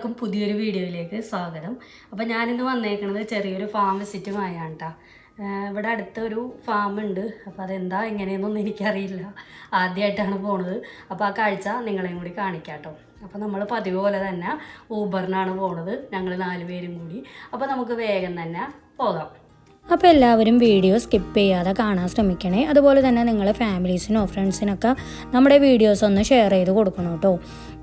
എല്ലാവർക്കും പുതിയൊരു വീഡിയോയിലേക്ക് സ്വാഗതം. അപ്പോൾ ഞാനിന്ന് വന്നേക്കുന്നത് ചെറിയൊരു ഫാം വിസിറ്റുമായാണ് കേട്ടോ ഇവിടെ അടുത്തൊരു ഫാം ഉണ്ട്. അപ്പോൾ അതെന്താ എങ്ങനെയെന്നൊന്നും എനിക്കറിയില്ല. ആദ്യമായിട്ടാണ് പോണത്. അപ്പോൾ ആ കാഴ്ച നിങ്ങളെയും കൂടി കാണിക്കാം കേട്ടോ അപ്പോൾ നമ്മൾ പതിവ് പോലെ തന്നെ ഊബറിനാണ് പോണത്. ഞങ്ങൾ നാല് പേരും കൂടി. അപ്പോൾ നമുക്ക് വേഗം തന്നെ പോകാം. അപ്പോൾ എല്ലാവരും വീഡിയോ സ്കിപ്പ് ചെയ്യാതെ കാണാൻ ശ്രമിക്കണേ. അതുപോലെ തന്നെ നിങ്ങളെ ഫാമിലീസിനോ ഫ്രണ്ട്സിനൊക്കെ നമ്മുടെ വീഡിയോസ് ഒന്ന് ഷെയർ ചെയ്ത് കൊടുക്കണം കേട്ടോ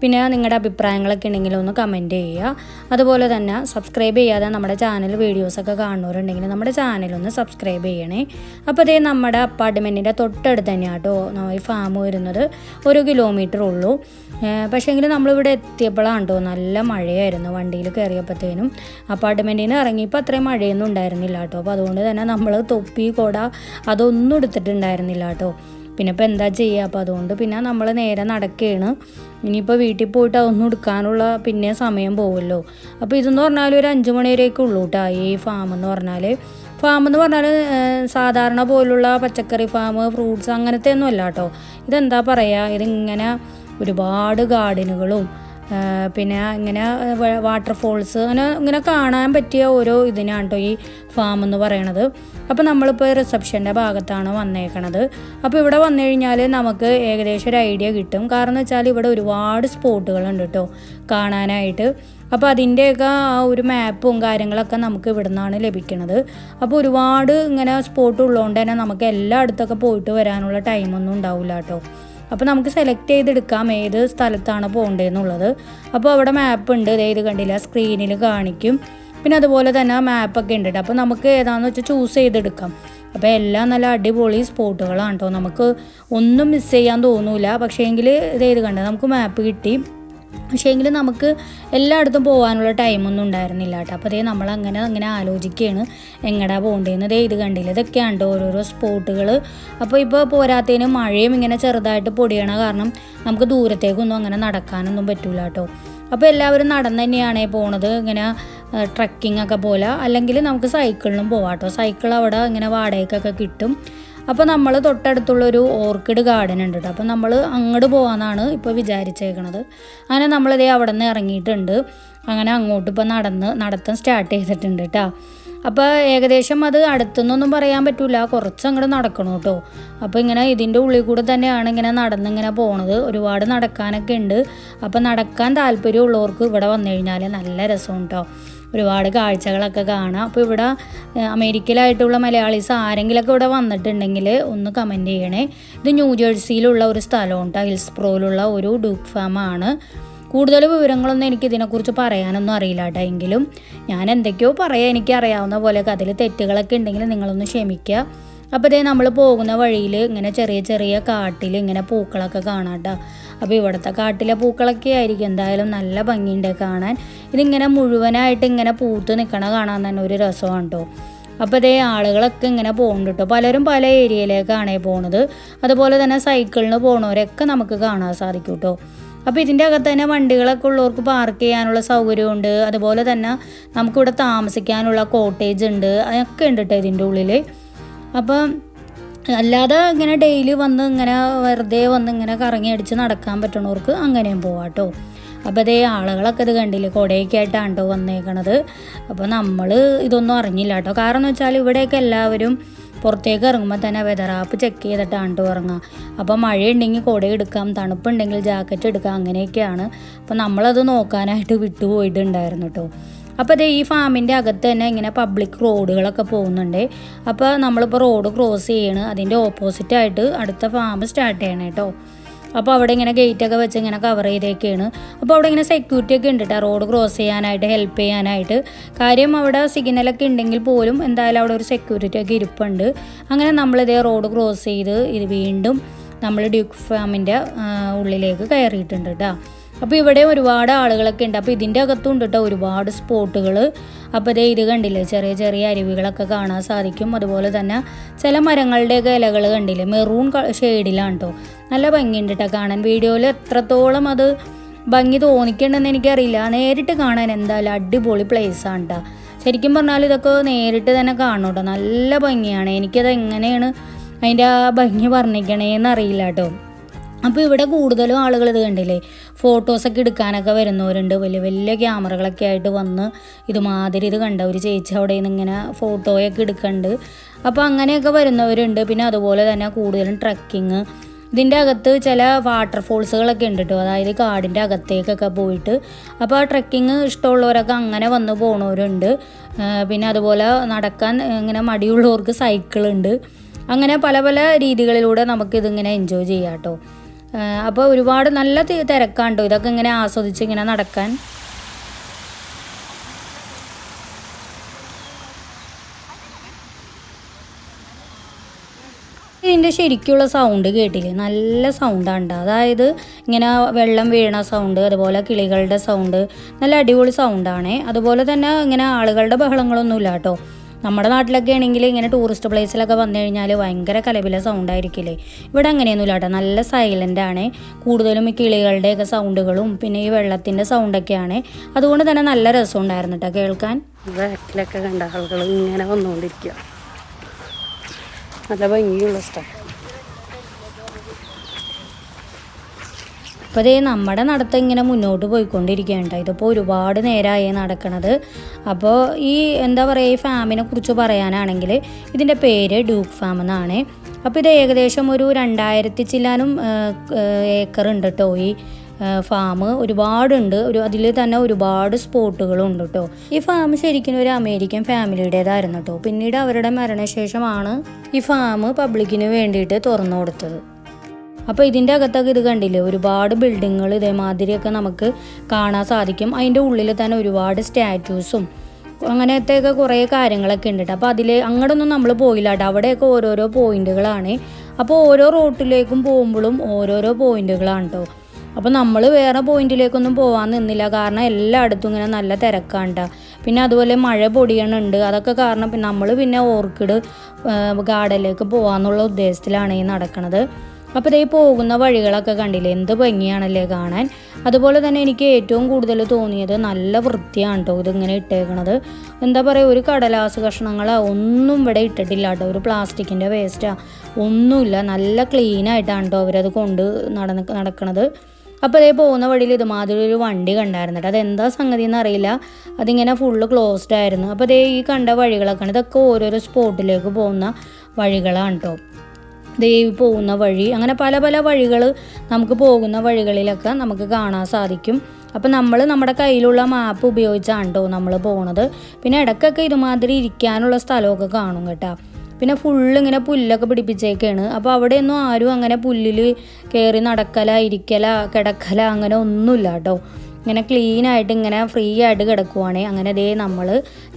പിന്നെ നിങ്ങളുടെ അഭിപ്രായങ്ങളൊക്കെ ഉണ്ടെങ്കിൽ ഒന്ന് കമന്റ് ചെയ്യുക. അതുപോലെ തന്നെ സബ്സ്ക്രൈബ് ചെയ്യാതെ നമ്മുടെ ചാനൽ വീഡിയോസൊക്കെ കാണുന്നവരുണ്ടെങ്കിൽ നമ്മുടെ ചാനലൊന്ന് സബ്സ്ക്രൈബ് ചെയ്യണേ. അപ്പോൾ അതേ നമ്മുടെ അപ്പാർട്ട്മെന്റിന്റെ തൊട്ടടുത്ത് തന്നെയാണ് കേട്ടോ ഈ ഫാം വരുന്നത്. ഒരു കിലോമീറ്റർ ഉള്ളൂ. പക്ഷേങ്കിൽ നമ്മളിവിടെ എത്തിയപ്പോഴാണ് കേട്ടോ നല്ല മഴയായിരുന്നു വണ്ടിയിൽ കയറിയപ്പോഴത്തേനും അപ്പാർട്ട്മെന്റിൽ നിന്ന് ഇറങ്ങിയപ്പോൾ അത്രയും മഴയൊന്നും ഉണ്ടായിരുന്നില്ല കേട്ടോ. അപ്പോൾ അതുകൊണ്ട് തന്നെ നമ്മൾ തൊപ്പി കൊട അതൊന്നും എടുത്തിട്ടുണ്ടായിരുന്നില്ല കേട്ടോ പിന്നെ ഇപ്പോൾ എന്താ ചെയ്യുക അപ്പോൾ അതുകൊണ്ട് പിന്നെ നമ്മൾ നേരെ നടക്കുകയാണ് ഇനിയിപ്പോൾ വീട്ടിൽ പോയിട്ട് അതൊന്നും എടുക്കാനുള്ള പിന്നെ സമയം പോകുമല്ലോ അപ്പോൾ ഇതെന്ന് പറഞ്ഞാൽ ഒരു അഞ്ച് മണി വരെയൊക്കെ ഉള്ളൂ കേട്ടോ ഈ ഫാം എന്ന് പറഞ്ഞാൽ ഫാം എന്ന് പറഞ്ഞാൽ സാധാരണ പോലുള്ള പച്ചക്കറി ഫാം ഫ്രൂട്ട്സ് അങ്ങനത്തെ ഒന്നും അല്ല കേട്ടോ. ഇതെന്താ പറയുക ഇതിങ്ങനെ ഒരുപാട് ഗാർഡനുകളും പിന്നെ ഇങ്ങനെ വാട്ടർഫോൾസ് അങ്ങനെ ഇങ്ങനെ കാണാൻ പറ്റിയ ഓരോ ഇതിനാണ് കേട്ടോ ഈ ഫാം എന്ന് പറയണത്. അപ്പോൾ നമ്മളിപ്പോൾ റിസപ്ഷന്റെ ഭാഗത്താണ് വന്നേക്കണത്. അപ്പോൾ ഇവിടെ വന്നു കഴിഞ്ഞാൽ നമുക്ക് ഏകദേശം ഒരു ഐഡിയ കിട്ടും. കാരണം എന്ന് വെച്ചാൽ ഇവിടെ ഒരുപാട് സ്പോട്ടുകളുണ്ട് കേട്ടോ കാണാനായിട്ട്. അപ്പോൾ അതിന്റെയൊക്കെ ആ ഒരു മാപ്പും കാര്യങ്ങളൊക്കെ നമുക്ക് ഇവിടെ നിന്നാണ് ലഭിക്കുന്നത് അപ്പോൾ ഒരുപാട് ഇങ്ങനെ സ്പോട്ട് ഉള്ളതുകൊണ്ട് തന്നെ നമുക്ക് എല്ലായിടത്തൊക്കെ പോയിട്ട് വരാനുള്ള ടൈമൊന്നും ഉണ്ടാവില്ല കേട്ടോ അപ്പോൾ നമുക്ക് സെലക്ട് ചെയ്തെടുക്കാം ഏത് സ്ഥലത്താണ് പോകേണ്ടതെന്നുള്ളത്. അപ്പോൾ അവിടെ മാപ്പ് ഉണ്ട്. ഇത് കണ്ടില്ല? സ്ക്രീനിൽ കാണിക്കും. പിന്നെ അതുപോലെ തന്നെ മാപ്പൊക്കെ ഉണ്ട് അപ്പോൾ നമുക്ക് ഏതാണെന്ന് വെച്ചാൽ ചൂസ് ചെയ്തെടുക്കാം. അപ്പോൾ എല്ലാം നല്ല അടിപൊളി സ്പോട്ടുകളാണ് കേട്ടോ നമുക്ക് ഒന്നും മിസ് ചെയ്യാൻ തോന്നൂല. പക്ഷേ എങ്കിൽ ഇത് കണ്ടത് നമുക്ക് മാപ്പ് കിട്ടി. പക്ഷേ എങ്കിൽ നമുക്ക് എല്ലായിടത്തും പോകാനുള്ള ടൈമൊന്നും ഉണ്ടായിരുന്നില്ല കേട്ടോ. അപ്പോൾ അതേ നമ്മൾ അങ്ങനെ അങ്ങനെ ആലോചിക്കുകയാണ്. എങ്ങടാ പോകേണ്ടതെന്ന് ദേ ഇത് കണ്ടില്ല? ഇതൊക്കെയാണ് കേട്ടോ ഓരോരോ സ്പോട്ടുകൾ അപ്പോൾ ഇപ്പോൾ പോരാത്തതിന് മഴയും ഇങ്ങനെ ചെറുതായിട്ട് പൊടിയണ കാരണം നമുക്ക് ദൂരത്തേക്കൊന്നും അങ്ങനെ നടക്കാനൊന്നും പറ്റൂല കേട്ടോ. അപ്പോൾ എല്ലാവരും നടന്ന് തന്നെയാണ് പോണത് ഇങ്ങനെ ട്രക്കിംഗ് ഒക്കെ പോലെ. അല്ലെങ്കിൽ നമുക്ക് സൈക്കിളിലും പോവാം കേട്ടോ. സൈക്കിൾ അവിടെ ഇങ്ങനെ വാടകയ്ക്കൊക്കെ കിട്ടും. അപ്പോൾ നമ്മൾ തൊട്ടടുത്തുള്ളൊരു ഓർക്കിഡ് ഗാർഡൻ ഉണ്ട് കേട്ടോ അപ്പോൾ നമ്മൾ അങ്ങോട്ട് പോകാമെന്നാണ് ഇപ്പോൾ വിചാരിച്ചേക്കണത്. അങ്ങനെ നമ്മളിതേ അവിടെ നിന്ന് ഇറങ്ങിയിട്ടുണ്ട്. അങ്ങനെ അങ്ങോട്ട് ഇപ്പോൾ നടന്ന് നടത്തം സ്റ്റാർട്ട് ചെയ്തിട്ടുണ്ട് കേട്ടോ അപ്പോൾ ഏകദേശം അത് അടുത്തുനിന്നൊന്നും പറയാൻ പറ്റില്ല കുറച്ച് അങ്ങോട്ട് നടക്കണം കേട്ടോ അപ്പോൾ ഇങ്ങനെ ഇതിന്റെ ഉള്ളിൽ കൂടെ തന്നെയാണ് ഇങ്ങനെ നടന്നിങ്ങനെ പോണത്. ഒരുപാട് നടക്കാനൊക്കെ ഉണ്ട് അപ്പോൾ നടക്കാൻ താല്പര്യമുള്ളവർക്ക് ഇവിടെ വന്നു കഴിഞ്ഞാൽ നല്ല രസം കേട്ടോ ഒരുപാട് കാഴ്ചകളൊക്കെ കാണാം. അപ്പോൾ ഇവിടെ അമേരിക്കയിലായിട്ടുള്ള മലയാളീസ് ആരെങ്കിലൊക്കെ ഇവിടെ വന്നിട്ടുണ്ടെങ്കിൽ ഒന്ന് കമന്റ് ചെയ്യണേ. ഇത് ന്യൂ ജേഴ്സിയിലുള്ള ഒരു സ്ഥലമാണ് ഹിൽസ് പ്രോയിലുള്ള ഒരു ഡൂക്ക് ഫാമാണ്. കൂടുതൽ വിവരങ്ങളൊന്നും എനിക്ക് ഇതിനെക്കുറിച്ച് പറയാനൊന്നും അറിയില്ല കേട്ടോ. എങ്കിലും ഞാൻ എന്തൊക്കെയോ പറയാം എനിക്ക് അറിയാവുന്ന പോലെയൊക്കെ അതിൽ തെറ്റുകളൊക്കെ ഉണ്ടെങ്കിൽ നിങ്ങളൊന്ന് ക്ഷമിക്കുക. അപ്പോൾ ഇതേ നമ്മൾ പോകുന്ന വഴിയിൽ ഇങ്ങനെ ചെറിയ ചെറിയ കാട്ടിൽ ഇങ്ങനെ പൂക്കളൊക്കെ കാണാം കേട്ടോ അപ്പോൾ ഇവിടുത്തെ കാട്ടിലെ പൂക്കളൊക്കെ ആയിരിക്കും. എന്തായാലും നല്ല ഭംഗിയുണ്ട് കാണാൻ. ഇതിങ്ങനെ മുഴുവനായിട്ട് ഇങ്ങനെ പൂത്ത് നിൽക്കണ കാണാൻ തന്നെ ഒരു രസമാണ് കേട്ടോ അപ്പോൾ ഇതേ ആളുകളൊക്കെ ഇങ്ങനെ പോകുന്നുണ്ട് കേട്ടോ പലരും പല ഏരിയയിലേക്കാണ് പോണത്. അതുപോലെ തന്നെ സൈക്കിളിന് പോണവരൊക്കെ നമുക്ക് കാണാൻ സാധിക്കും കേട്ടോ അപ്പോൾ ഇതിന്റെ അകത്ത് തന്നെ വണ്ടികളൊക്കെ ഉള്ളവർക്ക് പാർക്ക് ചെയ്യാനുള്ള സൗകര്യമുണ്ട്. അതുപോലെ തന്നെ നമുക്കിവിടെ താമസിക്കാനുള്ള കോട്ടേജ് ഉണ്ട്. അതൊക്കെ ഉണ്ട് കേട്ടോ ഇതിന്റെ ഉള്ളിൽ അപ്പം അല്ലാതെ ഇങ്ങനെ ഡെയിലി വന്ന് ഇങ്ങനെ വെറുതെ വന്ന് ഇങ്ങനെ കറങ്ങി അടിച്ച് നടക്കാൻ പറ്റണവർക്ക് അങ്ങനെയും പോവാട്ടോ. അപ്പോൾ അതേ ആളുകളൊക്കെ ഇത് കണ്ടില്ലേ കൊടയൊക്കെ ആയിട്ടാണ് കേട്ടോ വന്നേക്കണത്. അപ്പോൾ നമ്മൾ ഇതൊന്നും അറിഞ്ഞില്ല കേട്ടോ കാരണം എന്ന് വെച്ചാൽ ഇവിടെയൊക്കെ എല്ലാവരും പുറത്തേക്ക് ഇറങ്ങുമ്പോൾ തന്നെ വെതർ ആപ്പ് ചെക്ക് ചെയ്തിട്ടാണ് കേട്ടോ ഇറങ്ങുക അപ്പോൾ മഴയുണ്ടെങ്കിൽ കുട എടുക്കാം തണുപ്പുണ്ടെങ്കിൽ ജാക്കറ്റ് എടുക്കാം അങ്ങനെയൊക്കെയാണ്. അപ്പോൾ നമ്മളത് നോക്കാനായിട്ട് വിട്ടുപോയിട്ടുണ്ടായിരുന്നു കേട്ടോ അപ്പോൾ അതേ ഈ ഫാമിന്റെ അകത്ത് തന്നെ ഇങ്ങനെ പബ്ലിക് റോഡുകളൊക്കെ പോകുന്നുണ്ട്. അപ്പോൾ നമ്മളിപ്പോൾ റോഡ് ക്രോസ് ചെയ്യണം. അതിന്റെ ഓപ്പോസിറ്റായിട്ട് അടുത്ത ഫാം സ്റ്റാർട്ട് ചെയ്യണം കേട്ടോ. അപ്പോൾ അവിടെ ഇങ്ങനെ ഗേറ്റൊക്കെ വെച്ച് ഇങ്ങനെ കവർ ചെയ്തേക്കാണ്. അപ്പോൾ അവിടെ ഇങ്ങനെ സെക്യൂരിറ്റി ഒക്കെ ഉണ്ട് കേട്ടോ റോഡ് ക്രോസ് ചെയ്യാനായിട്ട് ഹെൽപ്പ് ചെയ്യാനായിട്ട്. കാര്യം അവിടെ സിഗ്നലൊക്കെ ഉണ്ടെങ്കിൽ പോലും എന്തായാലും അവിടെ ഒരു സെക്യൂരിറ്റി ഒക്കെ ഇരിപ്പുണ്ട്. അങ്ങനെ നമ്മളിതേ റോഡ് ക്രോസ് ചെയ്ത് ഇത് വീണ്ടും നമ്മൾ ഡ്യൂക്ക് ഫാമിന്റെ ഉള്ളിലേക്ക് കയറിയിട്ടുണ്ട് കേട്ടോ അപ്പോൾ ഇവിടെ ഒരുപാട് ആളുകളൊക്കെ ഉണ്ട്. അപ്പോൾ ഇതിന്റെ അകത്തും ഉണ്ട് കേട്ടോ ഒരുപാട് സ്പോട്ടുകൾ. അപ്പോൾ ഇതേ ഇത് കണ്ടില്ലേ? ചെറിയ ചെറിയ അരുവികളൊക്കെ കാണാൻ സാധിക്കും. അതുപോലെ തന്നെ ചില മരങ്ങളുടെയൊക്കെ ഇലകൾ കണ്ടില്ലേ? മെറൂൺ ഷെയ്ഡിലാണ് കേട്ടോ നല്ല ഭംഗിയുണ്ട് കേട്ടോ കാണാൻ. വീഡിയോയിൽ എത്രത്തോളം അത് ഭംഗി തോന്നിക്കണ്ടെന്ന് എനിക്കറിയില്ല. നേരിട്ട് കാണാൻ എന്തായാലും അടിപൊളി പ്ലേസാണ് കേട്ടോ ശരിക്കും പറഞ്ഞാൽ ഇതൊക്കെ നേരിട്ട് തന്നെ കാണണം കേട്ടോ നല്ല ഭംഗിയാണ്. എനിക്കത് എങ്ങനെയാണ് അതിന്റെ ആ ഭംഗി വർണിക്കണേന്ന് അറിയില്ല കേട്ടോ അപ്പോൾ ഇവിടെ കൂടുതലും ആളുകൾ ഇത് കണ്ടില്ലേ? ഫോട്ടോസൊക്കെ എടുക്കാനൊക്കെ വരുന്നവരുണ്ട്. വലിയ വലിയ ക്യാമറകളൊക്കെ ആയിട്ട് വന്ന് ഇതുമാതിരി ഇത് കണ്ട ഒരു ചേച്ചി അവിടെ നിന്ന് ഇങ്ങനെ ഫോട്ടോയൊക്കെ എടുക്കുന്നുണ്ട് അപ്പോൾ അങ്ങനെയൊക്കെ വരുന്നവരുണ്ട്. പിന്നെ അതുപോലെ തന്നെ കൂടുതലും ട്രക്കിങ് ഇതിന്റെ അകത്ത് ചില വാട്ടർഫോൾസുകളൊക്കെ ഉണ്ട് കേട്ടോ. അതായത് കാടിന്റെ അകത്തേക്കൊക്കെ പോയിട്ട്. അപ്പോൾ ആ ട്രക്കിങ് ഇഷ്ടമുള്ളവരൊക്കെ അങ്ങനെ വന്ന് പോണവരുണ്ട്. പിന്നെ അതുപോലെ നടക്കാൻ ഇങ്ങനെ മടിയുള്ളവർക്ക് സൈക്കിളുണ്ട് അങ്ങനെ പല പല രീതികളിലൂടെ നമുക്കിതിങ്ങനെ എൻജോയ് ചെയ്യാം കേട്ടോ. അപ്പോൾ ഒരുപാട് നല്ല തിരക്കാണ്ടോ? ഇതൊക്കെ ഇങ്ങനെ ആസ്വദിച്ച് ഇങ്ങനെ നടക്കാൻ? ഇതിന്റെ ശരിക്കുള്ള സൗണ്ട് കേട്ടില്ലേ? നല്ല സൗണ്ടാണ് അതായത് ഇങ്ങനെ വെള്ളം വീണ സൗണ്ട് അതുപോലെ കിളികളുടെ സൗണ്ട് നല്ല അടിപൊളി സൗണ്ടാണേ അതുപോലെ തന്നെ ഇങ്ങനെ ആളുകളുടെ ബഹളങ്ങളൊന്നുമില്ല കേട്ടോ നമ്മുടെ നാട്ടിലൊക്കെ ആണെങ്കിൽ ഇങ്ങനെ ടൂറിസ്റ്റ് പ്ലേസിലൊക്കെ വന്നു കഴിഞ്ഞാൽ ഭയങ്കര കലപില സൗണ്ട് ആയിരിക്കില്ലേ? ഇവിടെ അങ്ങനെയൊന്നുമില്ല കേട്ടോ. നല്ല സൈലന്റ് ആണ്. കൂടുതലും ഈ കിളികളുടെയൊക്കെ സൗണ്ടുകളും പിന്നെ ഈ വെള്ളത്തിന്റെ സൗണ്ടൊക്കെയാണ് അതുകൊണ്ട് തന്നെ നല്ല രസമുണ്ടായിരുന്നു കേട്ടോ. കേൾക്കാൻ? ബാക്കിലൊക്കെ കണ്ട ആളുകൾ ഇങ്ങനെ വന്നുകൊണ്ടിരിക്കുക നല്ല ഭംഗിയുള്ള സ്ഥലം. ദേ നമ്മുടെ നടത്തം ഇങ്ങനെ മുന്നോട്ട് പോയിക്കൊണ്ടിരിക്കുകയുണ്ട്. ഇതിപ്പോൾ ഒരുപാട് നേരമായി നടക്കണത്. അപ്പോൾ ഈ എന്താ പറയുക ഈ ഫാമിനെ കുറിച്ച് പറയാനാണെങ്കിൽ ഇതിന്റെ പേര് ഡ്യൂക്ക് ഫാം എന്നാണ്. അപ്പോൾ ഇത് ഏകദേശം ഒരു രണ്ടായിരത്തി ചില്ലാനും ഏക്കർ ഉണ്ട് കേട്ടോ ഈ ഫാം. ഒരുപാടുണ്ട്. ഒരു അതിൽ തന്നെ ഒരുപാട് സ്പോട്ടുകളുണ്ട് കേട്ടോ. ഈ ഫാം ശരിക്കും ഒരു അമേരിക്കൻ ഫാമിലിയുടേതായിരുന്നു കേട്ടോ. പിന്നീട് അവരുടെ മരണശേഷമാണ് ഈ ഫാം പബ്ലിക്കിന് വേണ്ടിയിട്ട് തുറന്നു കൊടുത്തത്. അപ്പോൾ ഇതിന്റെ അകത്തൊക്കെ ഇത് കണ്ടില്ലേ? ഒരുപാട് ബിൽഡിങ്ങുകൾ ഇതേമാതിരിയൊക്കെ നമുക്ക് കാണാൻ സാധിക്കും. അതിന്റെ ഉള്ളിൽ തന്നെ ഒരുപാട് സ്റ്റാറ്റ്യൂസും അങ്ങനത്തെയൊക്കെ കുറേ കാര്യങ്ങളൊക്കെ ഉണ്ട്. അപ്പോൾ അതിൽ അങ്ങോട്ടൊന്നും നമ്മൾ പോയില്ല കേട്ടോ അവിടെയൊക്കെ ഓരോരോ പോയിന്റുകളാണ് അപ്പോൾ ഓരോ റോട്ടിലേക്കും പോകുമ്പോഴും ഓരോരോ പോയിന്റുകളാണ് കേട്ടോ അപ്പോൾ നമ്മൾ വേറെ പോയിന്റിലേക്കൊന്നും പോകാൻ നിന്നില്ല. കാരണം എല്ലായിടത്തും ഇങ്ങനെ നല്ല തിരക്കാണ്ട പിന്നെ അതുപോലെ മഴ പൊടിയണുണ്ട്. അതൊക്കെ കാരണം നമ്മൾ പിന്നെ ഓർക്കിഡ് ഗാർഡനിലേക്ക് പോകാമെന്നുള്ള ഉദ്ദേശത്തിലാണ് ഈ നടക്കുന്നത് അപ്പോൾ ഇതേ പോകുന്ന വഴികളൊക്കെ കണ്ടില്ലേ? എന്ത് ഭംഗിയാണല്ലേ കാണാൻ? അതുപോലെ തന്നെ എനിക്ക് ഏറ്റവും കൂടുതൽ തോന്നിയത് നല്ല വൃത്തിയാണ് കേട്ടോ ഇതിങ്ങനെ ഇട്ടേക്കണത്. എന്താ പറയുക ഒരു കടലാസ് കഷ്ണങ്ങളോ ഒന്നും ഇവിടെ ഇട്ടിട്ടില്ല കേട്ടോ ഒരു പ്ലാസ്റ്റിക്കിന്റെ വേസ്റ്റാ ഒന്നുമില്ല നല്ല ക്ലീനായിട്ടാണ് കേട്ടോ അവരത് കൊണ്ട് നടന്ന് നടക്കണത്. അപ്പോൾ അതേ പോകുന്ന വഴിയിൽ ഇതുമാതിരി ഒരു വണ്ടി കണ്ടായിരുന്നു കേട്ടോ അതെന്താ സംഗതി എന്നറിയില്ല. അതിങ്ങനെ ഫുള്ള് ക്ലോസ്ഡ് ആയിരുന്നു. അപ്പോൾ അതേ ഈ കണ്ട വഴികളൊക്കെയാണ്. ഇതൊക്കെ ഓരോരോ സ്പോട്ടിലേക്ക് പോകുന്ന വഴികളാണ് കേട്ടോ ദേ ഈ പോകുന്ന വഴി അങ്ങനെ പല പല വഴികൾ നമുക്ക് പോകുന്ന വഴികളിലൊക്കെ നമുക്ക് കാണാൻ സാധിക്കും. അപ്പം നമ്മൾ നമ്മുടെ കയ്യിലുള്ള മാപ്പ് ഉപയോഗിച്ചാണ് കേട്ടോ നമ്മൾ പോണത്. പിന്നെ ഇടയ്ക്കൊക്കെ ഇതുമാതിരി ഇരിക്കാനുള്ള സ്ഥലമൊക്കെ കാണും കേട്ടോ. പിന്നെ ഫുള്ള് ഇങ്ങനെ പുല്ലൊക്കെ പിടിപ്പിച്ചേക്കാണ്. അപ്പോൾ അവിടെയൊന്നും ആരും അങ്ങനെ പുല്ലിൽ കയറി നടക്കല ഇരിക്കല കിടക്കല അങ്ങനെ ഒന്നുമില്ല കേട്ടോ ഇങ്ങനെ ക്ലീൻ ആയിട്ട് ഇങ്ങനെ ഫ്രീ ആയിട്ട് കിടക്കുവാണേ. അങ്ങനെ ദേ നമ്മൾ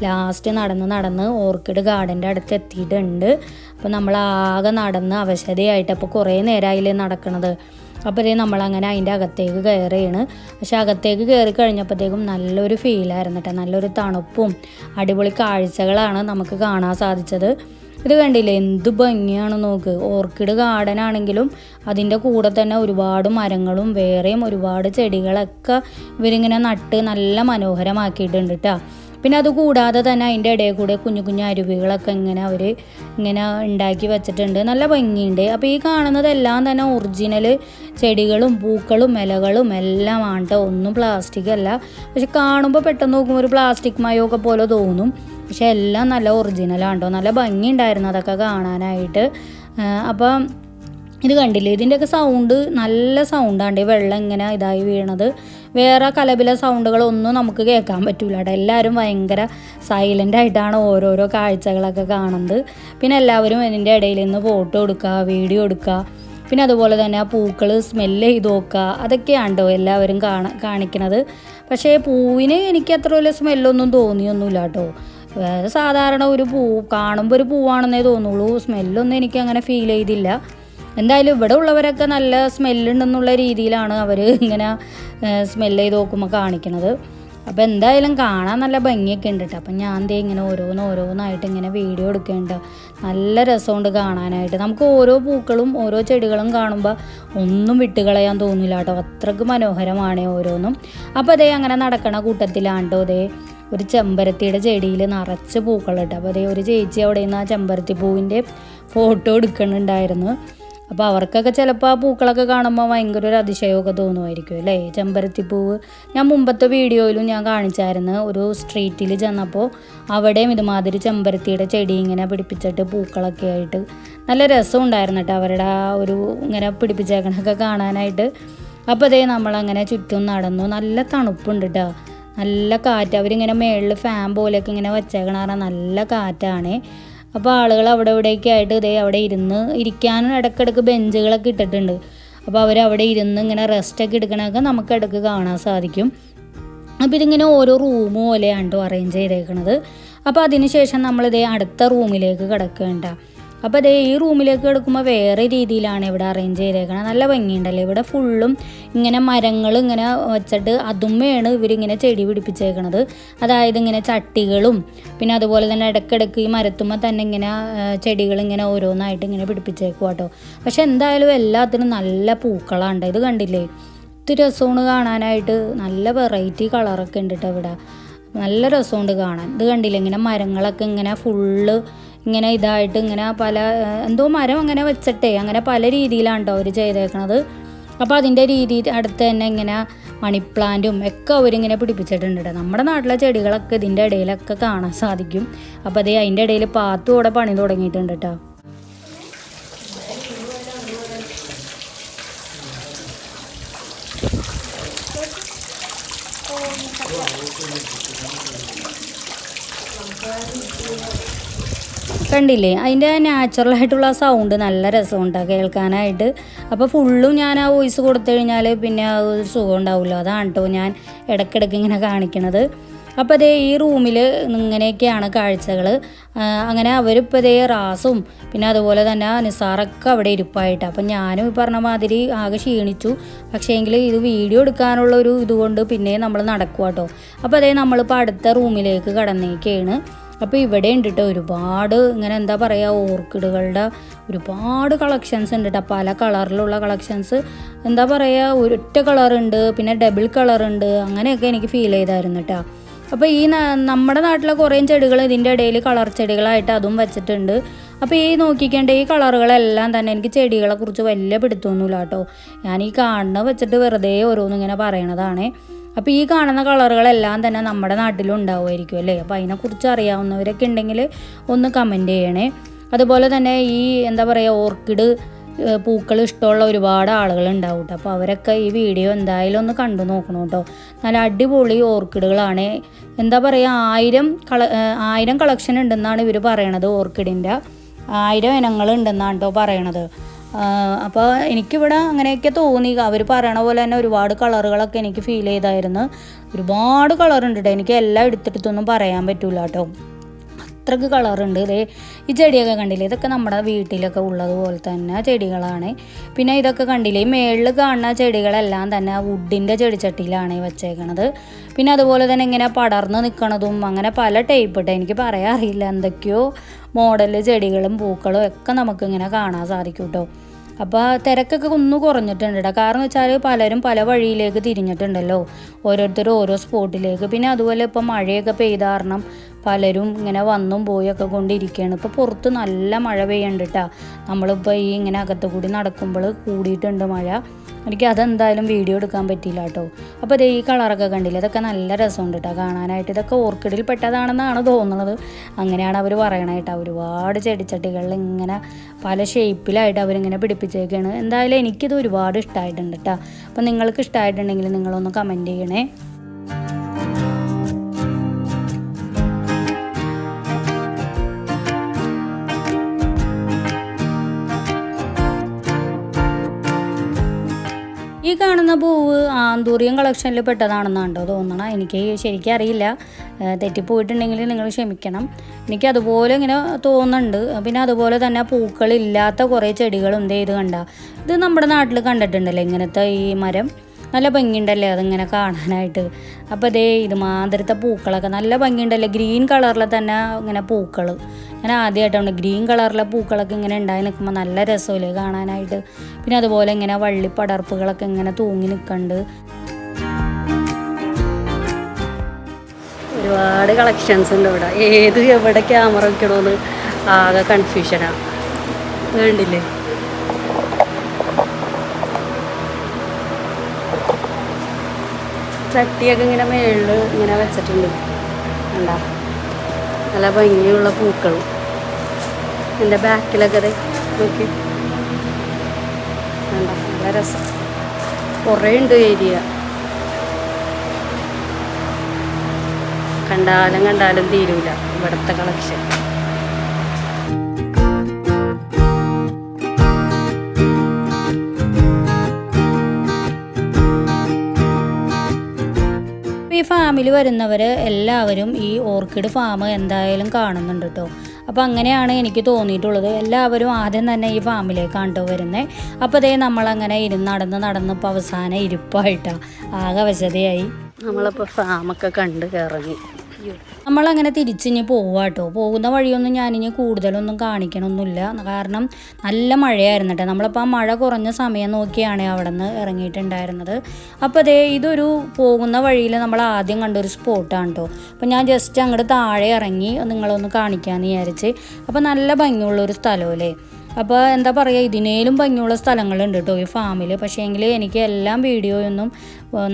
ലാസ്റ്റ് നടന്ന് നടന്ന് ഓർക്കിഡ് ഗാർഡന്റെ അടുത്ത് എത്തിയിട്ടുണ്ട് അപ്പോൾ നമ്മൾ ആകെ നടന്ന് അവശതയായിട്ട് അപ്പോൾ കുറേ നേരമായില്ലേ നടക്കണത്. അപ്പോൾ നമ്മളങ്ങനെ അതിന്റെ അകത്തേക്ക് കയറിയാണ് പക്ഷെ അകത്തേക്ക് കയറി കഴിഞ്ഞപ്പോഴത്തേക്കും നല്ലൊരു ഫീലായിരുന്നു കേട്ടോ നല്ലൊരു തണുപ്പും അടിപൊളി കാഴ്ചകളാണ് നമുക്ക് കാണാൻ സാധിച്ചത്. ഇത് കണ്ടില്ലേ? എന്ത് ഭംഗിയാണ് നോക്ക്. ഓർക്കിഡ് ഗാർഡൻ ആണെങ്കിലും അതിന്റെ കൂടെ തന്നെ ഒരുപാട് മരങ്ങളും വേറെയും ഒരുപാട് ചെടികളൊക്കെ ഇവരിങ്ങനെ നട്ട് നല്ല മനോഹരമാക്കിയിട്ടുണ്ട് കേട്ടോ പിന്നെ അത് കൂടാതെ തന്നെ അതിന്റെ ഇടയിൽ കൂടെ കുഞ്ഞു കുഞ്ഞു അരുവികളൊക്കെ ഇങ്ങനെ അവർ ഇങ്ങനെ ഉണ്ടാക്കി വെച്ചിട്ടുണ്ട്. നല്ല ഭംഗിയുണ്ട്. അപ്പോൾ ഈ കാണുന്നതെല്ലാം തന്നെ ഒറിജിനൽ ചെടികളും പൂക്കളും ഇലകളും എല്ലാം ആണ് ട്ടോ ഒന്നും പ്ലാസ്റ്റിക് അല്ല. പക്ഷെ കാണുമ്പോൾ പെട്ടെന്ന് നോക്കുമ്പോൾ ഒരു പ്ലാസ്റ്റിക് മയമൊക്കെ പോലെ തോന്നും. പക്ഷെ എല്ലാം നല്ല ഒറിജിനലാണ് കേട്ടോ നല്ല ഭംഗിയുണ്ടായിരുന്നു അതൊക്കെ കാണാനായിട്ട്. അപ്പം ഇത് കണ്ടില്ലേ? ഇതിന്റെയൊക്കെ സൗണ്ട് നല്ല സൗണ്ടാണ് വെള്ളം ഇങ്ങനെ ഇതായി വീണത്. വേറെ കലപില സൗണ്ടുകളൊന്നും നമുക്ക് കേൾക്കാൻ പറ്റില്ല കേട്ടോ എല്ലാവരും ഭയങ്കര സൈലന്റ് ആയിട്ടാണ് ഓരോരോ കാഴ്ചകളൊക്കെ കാണുന്നത്. പിന്നെ എല്ലാവരും ഇതിന്റെ ഇടയിൽ നിന്ന് ഫോട്ടോ എടുക്കുക വീഡിയോ എടുക്കുക. പിന്നെ അതുപോലെ തന്നെ ആ പൂക്കൾ സ്മെല്ല് ചെയ്ത് നോക്കുക. അതൊക്കെയാണ് കേട്ടോ എല്ലാവരും കാണ കാണിക്കുന്നത് പക്ഷേ പൂവിന് എനിക്ക് അത്ര വലിയ സ്മെല്ലൊന്നും തോന്നിയൊന്നുമില്ല കേട്ടോ സാധാരണ ഒരു പൂ കാണുമ്പോൾ ഒരു പൂവാണെന്നേ തോന്നുള്ളൂ. സ്മെല്ലൊന്നും എനിക്ക് അങ്ങനെ ഫീൽ ചെയ്തില്ല. എന്തായാലും ഇവിടെ ഉള്ളവരൊക്കെ നല്ല സ്മെല്ലുണ്ടെന്നുള്ള രീതിയിലാണ് അവർ ഇങ്ങനെ സ്മെല്ല് ചെയ്ത് നോക്കുമ്പോൾ കാണിക്കണത്. അപ്പോൾ എന്തായാലും കാണാൻ നല്ല ഭംഗിയൊക്കെ ഉണ്ട് കേട്ടോ അപ്പം ഞാൻ ദേ ഇങ്ങനെ ഓരോന്ന് ഓരോന്നായിട്ട് ഇങ്ങനെ വീഡിയോ എടുക്കേണ്ട. നല്ല രസമുണ്ട് കാണാനായിട്ട്. നമുക്ക് ഓരോ പൂക്കളും ഓരോ ചെടികളും കാണുമ്പോൾ ഒന്നും വിട്ടുകളയാൻ തോന്നില്ല കേട്ടോ. അത്രയ്ക്ക് മനോഹരമാണ് ഓരോന്നും. അപ്പോൾ അതേ അങ്ങനെ നടക്കണ കൂട്ടത്തിലാണ്ടോ കേട്ടോ അതേ ഒരു ചെമ്പരത്തിയുടെ ചെടിയിൽ നിറച്ച് പൂക്കളുണ്ട്. അപ്പോൾ അതേ ഒരു ചേച്ചി അവിടെ നിന്ന് ആ ചെമ്പരത്തി പൂവിന്റെ ഫോട്ടോ എടുക്കുന്നുണ്ടായിരുന്നു അപ്പോൾ അവർക്കൊക്കെ ചിലപ്പോൾ ആ പൂക്കളൊക്കെ കാണുമ്പോൾ ഭയങ്കര ഒരു അതിശയമൊക്കെ തോന്നുമായിരിക്കും അല്ലേ? ചെമ്പരത്തിപ്പൂവ് ഞാൻ മുമ്പത്തെ വീഡിയോയിലും ഞാൻ കാണിച്ചായിരുന്നു. ഒരു സ്ട്രീറ്റിൽ ചെന്നപ്പോൾ അവിടെയും ഇതുമാതിരി ചെമ്പരത്തിയുടെ ചെടി ഇങ്ങനെ പിടിപ്പിച്ചിട്ട് പൂക്കളൊക്കെ ആയിട്ട് നല്ല രസം ഉണ്ടായിരുന്നു കേട്ടോ. അവരുടെ ആ ഒരു ഇങ്ങനെ പിടിപ്പിച്ചേക്കണൊക്കെ കാണാനായിട്ട്. അപ്പോൾ അതേ നമ്മളങ്ങനെ ചുറ്റും നടന്നു. നല്ല തണുപ്പുണ്ട് കേട്ടോ. നല്ല കാറ്റ്. അവരിങ്ങനെ മേളിൽ ഫാൻ പോലെയൊക്കെ ഇങ്ങനെ വെച്ചേക്കണ നല്ല കാറ്റാണ്. അപ്പോൾ ആളുകൾ അവിടെ ഇവിടെയൊക്കെ ആയിട്ട് ഇതേ അവിടെ ഇരുന്ന് ഇരിക്കാനും ഇടയ്ക്കിടയ്ക്ക് ബെഞ്ചുകളൊക്കെ ഇട്ടിട്ടുണ്ട്. അപ്പോൾ അവർ അവിടെ ഇരുന്ന് ഇങ്ങനെ റെസ്റ്റൊക്കെ എടുക്കണമൊക്കെ നമുക്ക് ഇടയ്ക്ക് കാണാൻ സാധിക്കും. അപ്പോൾ ഇതിങ്ങനെ ഓരോ റൂം പോലെയാണ് കേട്ടോ അറേഞ്ച് ചെയ്തേക്കണത്. അപ്പോൾ അതിനുശേഷം നമ്മളിതേ അടുത്ത റൂമിലേക്ക് കിടക്കേണ്ട അപ്പോൾ അതേ ഈ റൂമിലേക്ക് കിടക്കുമ്പോൾ വേറെ രീതിയിലാണ് ഇവിടെ അറേഞ്ച് ചെയ്തേക്കണത് നല്ല ഭംഗിയുണ്ടല്ലോ? ഇവിടെ ഫുള്ളും ഇങ്ങനെ മരങ്ങൾ ഇങ്ങനെ വെച്ചിട്ട് അതുമ്മയാണ് ഇവരിങ്ങനെ ചെടി പിടിപ്പിച്ചേക്കണത്. അതായത് ഇങ്ങനെ ചട്ടികളും പിന്നെ അതുപോലെ തന്നെ ഇടയ്ക്കിടയ്ക്ക് ഈ മരത്തുമ്പോൾ തന്നെ ഇങ്ങനെ ചെടികൾ ഇങ്ങനെ ഓരോന്നായിട്ട് ഇങ്ങനെ പിടിപ്പിച്ചേക്കും കേട്ടോ പക്ഷെ എന്തായാലും എല്ലാത്തിനും നല്ല പൂക്കളാണ് ഇത് കണ്ടില്ലേ? ഇത് രസമാണ് കാണാനായിട്ട്. നല്ല വെറൈറ്റി കളറൊക്കെ ഉണ്ട് കേട്ടോ ഇവിടെ. നല്ല രസമുണ്ട് കാണാൻ. ഇത് കണ്ടില്ലേ? ഇങ്ങനെ മരങ്ങളൊക്കെ ഇങ്ങനെ ഫുള്ള് ഇങ്ങനെ ഇതായിട്ട് ഇങ്ങനെ പല എന്തോ മരം അങ്ങനെ വെച്ചിട്ടേ അങ്ങനെ പല രീതിയിലാണ് കേട്ടോ അവർ ചെയ്തേക്കണത്. അപ്പോൾ അതിന്റെ രീതി അടുത്ത് തന്നെ ഇങ്ങനെ മണിപ്ലാന്റും ഒക്കെ അവരിങ്ങനെ പിടിപ്പിച്ചിട്ടുണ്ട് നമ്മുടെ നാട്ടിലെ ചെടികളൊക്കെ ഇതിന്റെ ഇടയിലൊക്കെ കാണാൻ സാധിക്കും. അപ്പോൾ അതേ അതിന്റെ ഇടയിൽ പാത്തും കൂടെ പണി തുടങ്ങിയിട്ടുണ്ട് കേട്ടോ കണ്ടില്ലേ? അതിന്റെ നാച്ചുറൽ ആയിട്ടുള്ള സൗണ്ട് നല്ല രസമുണ്ടാകും കേൾക്കാനായിട്ട്. അപ്പോൾ ഫുള്ളും ഞാൻ ആ വോയിസ് കൊടുത്തു കഴിഞ്ഞാൽ പിന്നെ ഒരു സുഖം ഉണ്ടാവില്ല അതാണ് കേട്ടോ ഞാൻ ഇടയ്ക്കിടയ്ക്ക് ഇങ്ങനെ കാണിക്കണത്. അപ്പോൾ അതേ ഈ റൂമിൽ ഇങ്ങനെയൊക്കെയാണ് കാഴ്ചകൾ അങ്ങനെ അവരിപ്പോൾ ഇതേ റാസും പിന്നെ അതുപോലെ തന്നെ നിസാറൊക്കെ അവിടെ ഇരിപ്പായിട്ട്. അപ്പം ഞാനും ഈ പറഞ്ഞ മാതിരി ആകെ ക്ഷീണിച്ചു. പക്ഷേ എങ്കിൽ ഇത് വീഡിയോ എടുക്കാനുള്ള ഒരു ഇതുകൊണ്ട് പിന്നെ നമ്മൾ നടക്കുക കേട്ടോ അപ്പോൾ അതേ നമ്മളിപ്പോൾ അടുത്ത റൂമിലേക്ക് കടന്നേക്കാണ്. അപ്പോൾ ഇവിടെ ഉണ്ട് കേട്ടോ ഒരുപാട് ഇങ്ങനെ എന്താ പറയുക ഓർക്കിഡുകളുടെ ഒരുപാട് കളക്ഷൻസ് ഉണ്ട് കേട്ടോ പല കളറിലുള്ള കളക്ഷൻസ് എന്താ പറയുക ഒരൊറ്റ കളറുണ്ട് പിന്നെ ഡബിൾ കളറുണ്ട് അങ്ങനെയൊക്കെ എനിക്ക് ഫീൽ ചെയ്തായിരുന്നു കേട്ടോ അപ്പോൾ ഈ നമ്മുടെ നാട്ടിലെ കുറേ ചെടികൾ ഇതിന്റെ ഇടയിൽ കളർ ചെടികളായിട്ട് അതും വെച്ചിട്ടുണ്ട്. അപ്പോൾ ഈ നോക്കിക്കേണ്ട ഈ കളറുകളെല്ലാം തന്നെ എനിക്ക് ചെടികളെക്കുറിച്ച് വലിയ പിടുത്തൊന്നുമില്ല കേട്ടോ ഞാൻ ഈ കാണുന്ന വെച്ചിട്ട് വെറുതെ ഓരോന്നിങ്ങനെ പറയണതാണേ. അപ്പോൾ ഈ കാണുന്ന കളറുകളെല്ലാം തന്നെ നമ്മുടെ നാട്ടിലും ഉണ്ടാവുമായിരിക്കും അല്ലേ? അപ്പോൾ അതിനെക്കുറിച്ച് അറിയാവുന്നവരൊക്കെ ഉണ്ടെങ്കിൽ ഒന്ന് കമന്റ് ചെയ്യണേ. അതുപോലെ തന്നെ ഈ എന്താ പറയുക ഓർക്കിഡ് പൂക്കൾ ഇഷ്ടമുള്ള ഒരുപാട് ആളുകൾ ഉണ്ടാവും കേട്ടോ. അപ്പോൾ അവരൊക്കെ ഈ വീഡിയോ എന്തായാലും ഒന്ന് കണ്ടു നോക്കണം കേട്ടോ. നല്ല അടിപൊളി ഓർക്കിഡുകളാണ് എന്താ പറയുക ആയിരം കള ആയിരം കളക്ഷൻ ഉണ്ടെന്നാണ് ഇവർ പറയണത് ഓർക്കിഡിന്റെ ആയിരം ഇനങ്ങൾ ഉണ്ടെന്നാണ് കേട്ടോ പറയണത്. അപ്പോൾ എനിക്കിവിടെ അങ്ങനെയൊക്കെ തോന്നി. അവർ പറയണ പോലെ തന്നെ ഒരുപാട് കളറുകളൊക്കെ എനിക്ക് ഫീൽ ചെയ്തായിരുന്നു. ഒരുപാട് കളറുണ്ട് കേട്ടോ എനിക്ക് എല്ലാം എടുത്തെടുത്തൊന്നും പറയാൻ പറ്റൂല കേട്ടോ അത്രയ്ക്ക് കളറുണ്ട് ഇതേ. ഈ ചെടിയൊക്കെ കണ്ടില്ലേ? ഇതൊക്കെ നമ്മുടെ വീട്ടിലൊക്കെ ഉള്ളതുപോലെ തന്നെ ചെടികളാണ്. പിന്നെ ഇതൊക്കെ കണ്ടില്ലേ? ഈ മേളിൽ കാണുന്ന ചെടികളെല്ലാം തന്നെ വുഡിന്റെ ചെടിച്ചട്ടിയിലാണ് വെച്ചേക്കണത്. പിന്നെ അതുപോലെ തന്നെ ഇങ്ങനെ പടർന്ന് നിൽക്കണതും അങ്ങനെ പല ടൈപ്പ് എനിക്ക് പറയാൻ അറിയില്ല. എന്തൊക്കെയോ മോഡൽ ചെടികളും പൂക്കളും ഒക്കെ നമുക്കിങ്ങനെ കാണാൻ സാധിക്കും കേട്ടോ അപ്പോൾ തിരക്കൊക്കെ ഒന്ന് കുറഞ്ഞിട്ടുണ്ട് കേട്ടോ കാരണം വെച്ചാൽ പലരും പല വഴിയിലേക്ക് തിരിഞ്ഞിട്ടുണ്ടല്ലോ. ഓരോരുത്തരും ഓരോ സ്പോട്ടിലേക്ക് പിന്നെ അതുപോലെ ഇപ്പോൾ മഴയൊക്കെ പെയ്ത കാരണം പലരും ഇങ്ങനെ വന്നും പോയൊക്കെ കൊണ്ടിരിക്കുകയാണ്. ഇപ്പോൾ പുറത്ത് നല്ല മഴ പെയ്യുന്നുണ്ട് കേട്ടോ നമ്മളിപ്പോൾ ഈ ഇങ്ങനെ അകത്ത് കൂടി നടക്കുമ്പോൾ കൂടിയിട്ടുണ്ട് മഴ. എനിക്ക് അതെന്തായാലും വീഡിയോ എടുക്കാൻ പറ്റിയില്ല കേട്ടോ അപ്പോൾ ദേ ഈ കളറൊക്കെ കണ്ടില്ല? ഇതൊക്കെ നല്ല രസമുണ്ട് കേട്ടോ കാണാനായിട്ട് ഇതൊക്കെ ഓർക്കിഡിൽ പെട്ടതാണെന്നാണ് തോന്നുന്നത്. അങ്ങനെയാണ് അവർ പറയണത് കേട്ടോ ഒരുപാട് ചെടിച്ചട്ടികളിൽ ഇങ്ങനെ പല ഷേപ്പിലായിട്ട് അവരിങ്ങനെ പിടിപ്പിച്ചേക്കാണ്. എന്തായാലും എനിക്കിത് ഒരുപാട് ഇഷ്ടമായിട്ടുണ്ട് കേട്ടോ അപ്പോൾ നിങ്ങൾക്ക് ഇഷ്ടമായിട്ടുണ്ടെങ്കിൽ നിങ്ങളൊന്ന് കമന്റ് ചെയ്യണേ. ഈ കാണുന്ന പൂവ് ആന്തൂറിയം കളക്ഷനിൽ പെട്ടതാണെന്നാണ്ടോ തോന്നണം. എനിക്ക് ശരിക്കും അറിയില്ല. തെറ്റിപ്പോയിട്ടുണ്ടെങ്കിൽ നിങ്ങൾ ക്ഷമിക്കണം. എനിക്ക് അതുപോലെ ഇങ്ങനെ തോന്നുന്നുണ്ട്. പിന്നെ അതുപോലെ തന്നെ പൂക്കളില്ലാത്ത കുറേ ചെടികളും ഇത് കണ്ട. ഇത് നമ്മുടെ നാട്ടിൽ കണ്ടിട്ടുണ്ടല്ലോ ഇങ്ങനത്തെ ഈ മരം? നല്ല ഭംഗിയുണ്ടല്ലേ? അതിങ്ങനെ കാണാനായിട്ട്. അപ്പോൾ ഇത് മാതിരത്തെ പൂക്കളൊക്കെ നല്ല ഭംഗിയുണ്ടല്ലേ? ഗ്രീൻ കളറിൽ തന്നെ ഇങ്ങനെ പൂക്കൾ ഞാൻ ആദ്യമായിട്ടാണ് ഗ്രീൻ കളറിലെ പൂക്കളൊക്കെ ഇങ്ങനെ ഉണ്ടായി നിൽക്കുമ്പോൾ നല്ല രസമില്ലേ കാണാനായിട്ട്. പിന്നെ അതുപോലെ ഇങ്ങനെ വള്ളിപ്പടർപ്പുകളൊക്കെ ഇങ്ങനെ തൂങ്ങി നിൽക്കുന്നുണ്ട് ഒരുപാട് കളക്ഷൻസ് ഉണ്ട് ഇവിടെ. ഏത് എവിടെ ക്യാമറ വെക്കണമെന്ന് ആകെ കൺഫ്യൂഷനാണ് വേണ്ടില്ലേ ചട്ടിയൊക്കെ ഇങ്ങനെ മേളിൽ ഇങ്ങനെ വെച്ചിട്ടുണ്ട്. കണ്ടാ? നല്ല ഭംഗിയുള്ള പൂക്കളും. എന്റെ ബാക്കിലൊക്കെ നോക്കി. നല്ല രസം. കുറേ ഉണ്ട് ഏരിയ. കണ്ടാലും കണ്ടാലും തീരൂല. ഇവിടുത്തെ കളക്ഷൻ ഫാമിൽ വരുന്നവർ എല്ലാവരും ഈ ഓർക്കിഡ് ഫാം എന്തായാലും കാണുന്നുണ്ട് കേട്ടോ അപ്പോൾ അങ്ങനെയാണ് എനിക്ക് തോന്നിയിട്ടുള്ളത്. എല്ലാവരും ആദ്യം തന്നെ ഈ ഫാമിലേക്കാണ് കേട്ടോ വരുന്നത് അപ്പോൾ അതേ നമ്മളങ്ങനെ ഇരുന്ന് നടന്ന് നടന്നപ്പോൾ അവസാനം ഇരിപ്പായിട്ടാണ് ആകെ വശതയായി നമ്മളിപ്പോൾ ഫാമൊക്കെ കണ്ട് ഇറങ്ങി നമ്മളങ്ങനെ തിരിച്ചിനി പോവാട്ടോ. പോകുന്ന വഴിയൊന്നും ഞാനിനി കൂടുതലൊന്നും കാണിക്കണമൊന്നുമില്ല കാരണം നല്ല മഴയായിരുന്നു കേട്ടോ നമ്മളിപ്പോൾ ആ മഴ കുറഞ്ഞ സമയം നോക്കിയാണ് അവിടെ നിന്ന് ഇറങ്ങിയിട്ടുണ്ടായിരുന്നത്. അപ്പോൾ അതേ ഇതൊരു പോകുന്ന വഴിയിൽ നമ്മൾ ആദ്യം കണ്ടൊരു സ്പോട്ടാണ് കേട്ടോ അപ്പോൾ ഞാൻ ജസ്റ്റ് അങ്ങോട്ട് താഴെ ഇറങ്ങി നിങ്ങളൊന്ന് കാണിക്കാമെന്ന് വിചാരിച്ച്. അപ്പോൾ നല്ല ഭംഗിയുള്ളൊരു സ്ഥലമല്ലേ അപ്പോൾ എന്താ പറയുക ഇതിനേലും ഭംഗിയുള്ള സ്ഥലങ്ങളുണ്ട് കേട്ടോ ഈ ഫാമിൽ പക്ഷേ എങ്കിൽ എനിക്ക് എല്ലാം വീഡിയോയൊന്നും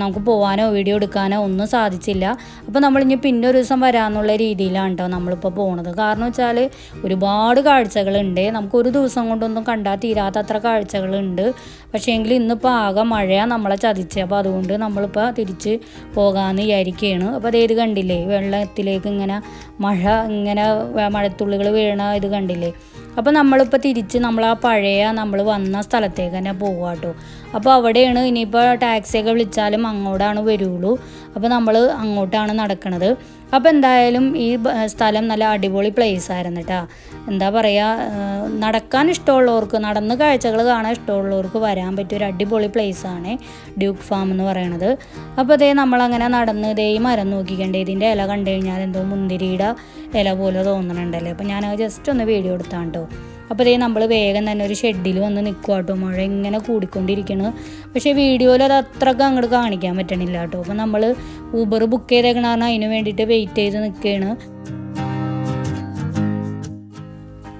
നമുക്ക് പോകാനോ വീഡിയോ എടുക്കാനോ ഒന്നും സാധിച്ചില്ല. അപ്പോൾ നമ്മളിനി പിന്നെ ഒരു ദിവസം വരാമെന്നുള്ള രീതിയിലാണ് കേട്ടോ നമ്മളിപ്പോൾ പോണത്. കാരണം വെച്ചാൽ ഒരുപാട് കാഴ്ചകളുണ്ട്. നമുക്ക് ഒരു ദിവസം കൊണ്ടൊന്നും കണ്ടാൽ തീരാത്ത അത്ര കാഴ്ചകളുണ്ട്. പക്ഷേ എങ്കിൽ ഇന്നിപ്പോൾ ആകെ മഴയാണ് നമ്മളെ ചതിച്ചത് അപ്പോൾ അതുകൊണ്ട് നമ്മളിപ്പോൾ തിരിച്ച് പോകാമെന്ന് വിചാരിക്കുകയാണ് അപ്പോൾ അതേത് കണ്ടില്ലേ വെള്ളത്തിലേക്ക് ഇങ്ങനെ മഴ ഇങ്ങനെ മഴത്തുള്ളികൾ വീണ ഇത് കണ്ടില്ലേ? അപ്പോൾ നമ്മളിപ്പോൾ തിരിച്ച് നമ്മൾ ആ പഴയ നമ്മൾ വന്ന സ്ഥലത്തേക്ക് തന്നെ പോവുക കേട്ടോ അപ്പോൾ അവിടെയാണ് ഇനിയിപ്പോൾ ടാക്സിയൊക്കെ വിളിച്ചാലും അങ്ങോട്ടാണ് വരുള്ളൂ. അപ്പോൾ നമ്മൾ അങ്ങോട്ടാണ് നടക്കണത്. അപ്പോൾ എന്തായാലും ഈ സ്ഥലം നല്ല അടിപൊളി പ്ലേസ് ആയിരുന്നു കേട്ടോ എന്താ പറയുക നടക്കാൻ ഇഷ്ടമുള്ളവർക്ക് നടന്ന് കാഴ്ചകൾ കാണാൻ ഇഷ്ടമുള്ളവർക്ക് വരാൻ പറ്റിയ ഒരു അടിപൊളി പ്ലേസ് ആണ് ഡ്യൂക്ക് ഫാം എന്ന് പറയണത്. അപ്പോൾ ഇതേ നമ്മളങ്ങനെ നടന്ന് ഇതേ മരം നോക്കിക്കണ്ടേ. ഇതിന്റെ ഇല കണ്ടു കഴിഞ്ഞാൽ എന്തോ മുന്തിരിയുടെ ഇല പോലെ തോന്നണുണ്ടല്ലേ. അപ്പോൾ ഞാൻ ജസ്റ്റ് ഒന്ന് വീഡിയോ എടുത്താണ് കേട്ടോ അപ്പോൾ ഇതേ നമ്മൾ വേഗം തന്നെ ഒരു ഷെഡിൽ വന്ന് നിൽക്കുക കേട്ടോ മഴ ഇങ്ങനെ കൂടിക്കൊണ്ടിരിക്കുന്നു പക്ഷേ വീഡിയോയിൽ അത് അത്രയ്ക്ക് അങ്ങോട്ട് കാണിക്കാൻ പറ്റണില്ല കേട്ടോ അപ്പോൾ നമ്മൾ ഊബർ ബുക്ക് ചെയ്തേക്കണ കാരണം അതിന് വേണ്ടിയിട്ട് വെയിറ്റ് ചെയ്ത് നിൽക്കുകയാണ്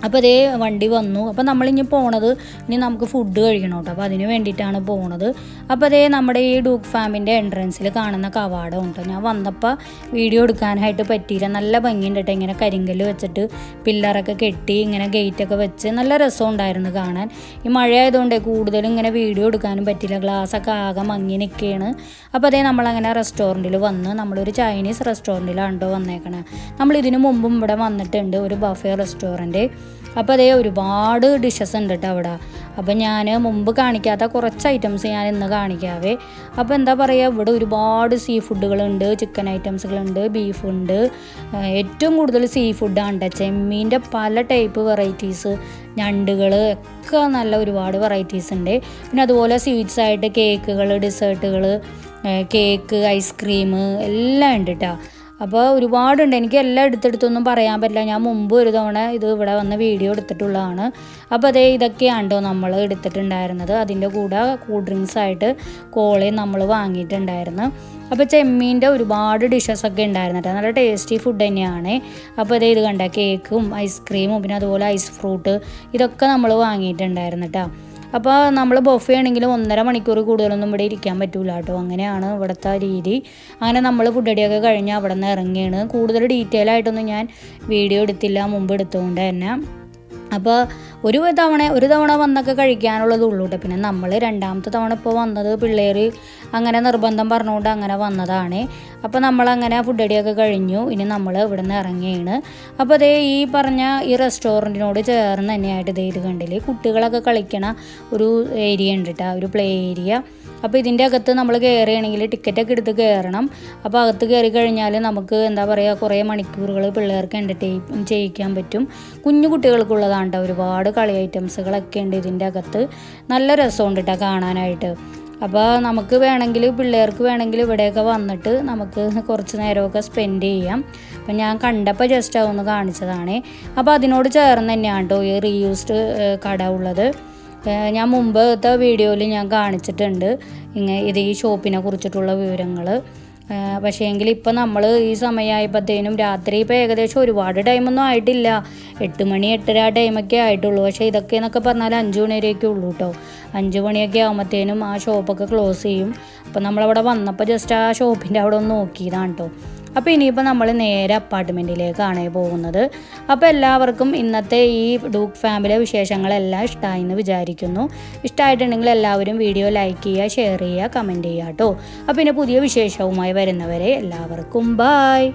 അപ്പോൾ അതേ വണ്ടി വന്നു. അപ്പോൾ നമ്മളിനി പോണത് ഇനി നമുക്ക് ഫുഡ് കഴിക്കണം കേട്ടോ അപ്പോൾ അതിന് വേണ്ടിയിട്ടാണ് പോണത്. അപ്പോൾ അതേ നമ്മുടെ ഈ ഡൂക്ക് ഫാമിന്റെ എൻട്രൻസിൽ കാണുന്ന കവാടം കേട്ടോ ഞാൻ വന്നപ്പോൾ വീഡിയോ എടുക്കാനായിട്ട് പറ്റിയില്ല. നല്ല ഭംഗിയുണ്ട് കേട്ടോ ഇങ്ങനെ കരിങ്കല്ല് വെച്ചിട്ട് പില്ലറൊക്കെ കെട്ടി ഇങ്ങനെ ഗേറ്റൊക്കെ വെച്ച് നല്ല രസം ഉണ്ടായിരുന്നു കാണാൻ. ഈ മഴയായതുകൊണ്ട് കൂടുതലും ഇങ്ങനെ വീഡിയോ എടുക്കാനും പറ്റില്ല ഗ്ലാസ്സൊക്കെ ആകെ മങ്ങി നിൽക്കുകയാണ് അപ്പോൾ അതേ നമ്മളങ്ങനെ റെസ്റ്റോറന്റിൽ വന്ന് നമ്മളൊരു ചൈനീസ് റെസ്റ്റോറന്റിലാണ് കേട്ടോ വന്നേക്കണേ. നമ്മൾ ഇതിനു മുമ്പും ഇവിടെ വന്നിട്ടുണ്ട് ഒരു ബഫേ റെസ്റ്റോറന്റ് അപ്പോൾ അതേ ഒരുപാട് ഡിഷസ് ഉണ്ട് കേട്ടോ അവിടെ. അപ്പോൾ ഞാൻ മുമ്പ് കാണിക്കാത്ത കുറച്ച് ഐറ്റംസ് ഞാൻ ഇന്ന് കാണിക്കാവേ. അപ്പോൾ എന്താ പറയുക ഇവിടെ ഒരുപാട് സീ ഫുഡുകളുണ്ട് ചിക്കൻ ഐറ്റംസുകളുണ്ട് ബീഫുണ്ട് ഏറ്റവും കൂടുതൽ സീ ഫുഡാണ് ചെമ്മീന്റെ പല ടൈപ്പ് വെറൈറ്റീസ് ഞണ്ടുകൾ ഒക്കെ നല്ല ഒരുപാട് വെറൈറ്റീസ് ഉണ്ട്. പിന്നെ അതുപോലെ സ്വീറ്റ്സ് ആയിട്ട് കേക്കുകൾ ഡിസേർട്ടുകൾ കേക്ക് ഐസ്ക്രീം എല്ലാം ഉണ്ട് കേട്ടോ അപ്പോൾ ഒരുപാടുണ്ട്. എനിക്ക് എല്ലാം എടുത്തെടുത്തൊന്നും പറയാൻ പറ്റില്ല. ഞാൻ മുമ്പ് ഒരു തവണ ഇത് ഇവിടെ വന്ന് വീഡിയോ എടുത്തിട്ടുള്ളതാണ്. അപ്പോൾ അതേ ഇതൊക്കെയാണ് കേട്ടോ നമ്മൾ എടുത്തിട്ടുണ്ടായിരുന്നത്. അതിന്റെ കൂടെ കൂൾ ഡ്രിങ്ക്സ് ആയിട്ട് കോളയും നമ്മൾ വാങ്ങിയിട്ടുണ്ടായിരുന്നു. അപ്പോൾ ചെമ്മീന്റെ ഒരുപാട് ഡിഷസ് ഒക്കെ ഉണ്ടായിരുന്നു കേട്ടോ. നല്ല ടേസ്റ്റി ഫുഡ് തന്നെയാണ്. അപ്പോൾ അതേ ഇത് കണ്ട കേക്കും ഐസ്ക്രീമും പിന്നെ അതുപോലെ ഐസ് ഫ്രൂട്ട് ഇതൊക്കെ നമ്മൾ വാങ്ങിയിട്ടുണ്ടായിരുന്നു കേട്ടോ. അപ്പോൾ നമ്മൾ ബൊഫേ ആണെങ്കിലും ഒന്നര മണിക്കൂർ കൂടുതലൊന്നും ഇവിടെ ഇരിക്കാൻ പറ്റൂല കേട്ടോ. അങ്ങനെയാണ് ഇവിടുത്തെ രീതി. അങ്ങനെ നമ്മൾ ഫുഡ് അടിയൊക്കെ കഴിഞ്ഞ് അവിടെ നിന്ന് ഇറങ്ങിയാണ് കൂടുതൽ ഡീറ്റെയിൽ ആയിട്ടൊന്നും ഞാൻ വീഡിയോ എടുത്തില്ല മുമ്പ് എടുത്തുകൊണ്ട് തന്നെ. അപ്പോൾ ഒരു തവണ ഒരു തവണ വന്നൊക്കെ കഴിക്കാനുള്ളത് ഉള്ളൂ കേട്ടോ പിന്നെ നമ്മൾ രണ്ടാമത്തെ തവണ ഇപ്പോൾ വന്നത് പിള്ളേർ അങ്ങനെ നിർബന്ധം പറഞ്ഞുകൊണ്ട് അങ്ങനെ വന്നതാണ്. അപ്പോൾ നമ്മളങ്ങനെ ഫുഡ് അടിയൊക്കെ കഴിഞ്ഞു. ഇനി നമ്മൾ ഇവിടെ നിന്ന് ഇറങ്ങിയാണ്. അപ്പോൾ അതേ ഈ പറഞ്ഞ ഈ റെസ്റ്റോറന്റിനോട് ചേർന്ന് തന്നെയായിട്ട് ഇതേ ഇത് കണ്ടില്ലേ? കുട്ടികളൊക്കെ കളിക്കണ ഒരു ഏരിയ ഉണ്ട് കേട്ടോ ഒരു പ്ലേ ഏരിയ അപ്പോൾ ഇതിന്റെ അകത്ത് നമ്മൾ കയറുകയാണെങ്കിൽ ടിക്കറ്റൊക്കെ എടുത്ത് കയറണം അപ്പോൾ അകത്ത് കയറി കഴിഞ്ഞാൽ നമുക്ക് എന്താ പറയുക കുറേ മണിക്കൂറുകൾ പിള്ളേർക്ക് എന്റർടൈൻ ചെയ്യിക്കാൻ പറ്റും. കുഞ്ഞു കുട്ടികൾക്കുള്ളതാണ് കേട്ടോ ഒരുപാട് കളി ഐറ്റംസുകളൊക്കെ ഉണ്ട് ഇതിന്റെ അകത്ത്. നല്ല രസമുണ്ട് കേട്ടോ കാണാനായിട്ട്. അപ്പോൾ നമുക്ക് വേണമെങ്കിൽ പിള്ളേർക്ക് വേണമെങ്കിൽ ഇവിടെയൊക്കെ വന്നിട്ട് നമുക്ക് കുറച്ച് നേരമൊക്കെ സ്പെൻഡ് ചെയ്യാം. അപ്പം ഞാൻ കണ്ടപ്പോൾ ജസ്റ്റ് അതൊന്ന് കാണിച്ചതാണ്. അപ്പോൾ അതിനോട് ചേർന്ന് തന്നെയാണ് കേട്ടോ ഈ റീയൂസ്ഡ് കട ഉള്ളത്. ഞാൻ മുമ്പത്തെ വീഡിയോയിൽ ഞാൻ കാണിച്ചിട്ടുണ്ട്. ഇങ്ങനെ ഇത് ഈ ഷോപ്പിനെ കുറിച്ചിട്ടുള്ള വിവരങ്ങൾ പക്ഷേ എങ്കിൽ ഇപ്പം നമ്മൾ ഈ സമയമായപ്പോഴത്തേനും രാത്രി ഇപ്പോൾ ഏകദേശം ഒരുപാട് ടൈമൊന്നും ആയിട്ടില്ല. എട്ട് മണി എട്ടര ആ ടൈമൊക്കെ ആയിട്ടുള്ളൂ. പക്ഷേ ഇതൊക്കെ എന്നൊക്കെ പറഞ്ഞാൽ അഞ്ച് മണിവരെയൊക്കെ ഉള്ളൂ കേട്ടോ. അഞ്ച് മണിയൊക്കെ ആകുമ്പോഴത്തേനും ആ ഷോപ്പൊക്കെ ക്ലോസ് ചെയ്യും. അപ്പം നമ്മളവിടെ വന്നപ്പോൾ ജസ്റ്റ് ആ ഷോപ്പിന്റെ അവിടെ ഒന്ന് നോക്കിയതാണ് കേട്ടോ. അപ്പോൾ ഇനിയിപ്പോൾ നമ്മൾ നേരെ അപ്പാർട്ട്മെന്റിലേക്കാണ് പോകുന്നത്. അപ്പോൾ എല്ലാവർക്കും ഇന്നത്തെ ഈ ഡൂക്ക് ഫാമിലി വിശേഷങ്ങളെല്ലാം ഇഷ്ടമായി എന്ന് വിചാരിക്കുന്നു. ഇഷ്ടമായിട്ടുണ്ടെങ്കിൽ എല്ലാവരും വീഡിയോ ലൈക്ക് ചെയ്യുക ഷെയർ ചെയ്യുക കമന്റ് ചെയ്യുക കേട്ടോ അപ്പോൾ പിന്നെ പുതിയ വിശേഷവുമായി വരുന്നവരെ എല്ലാവർക്കും ബായ്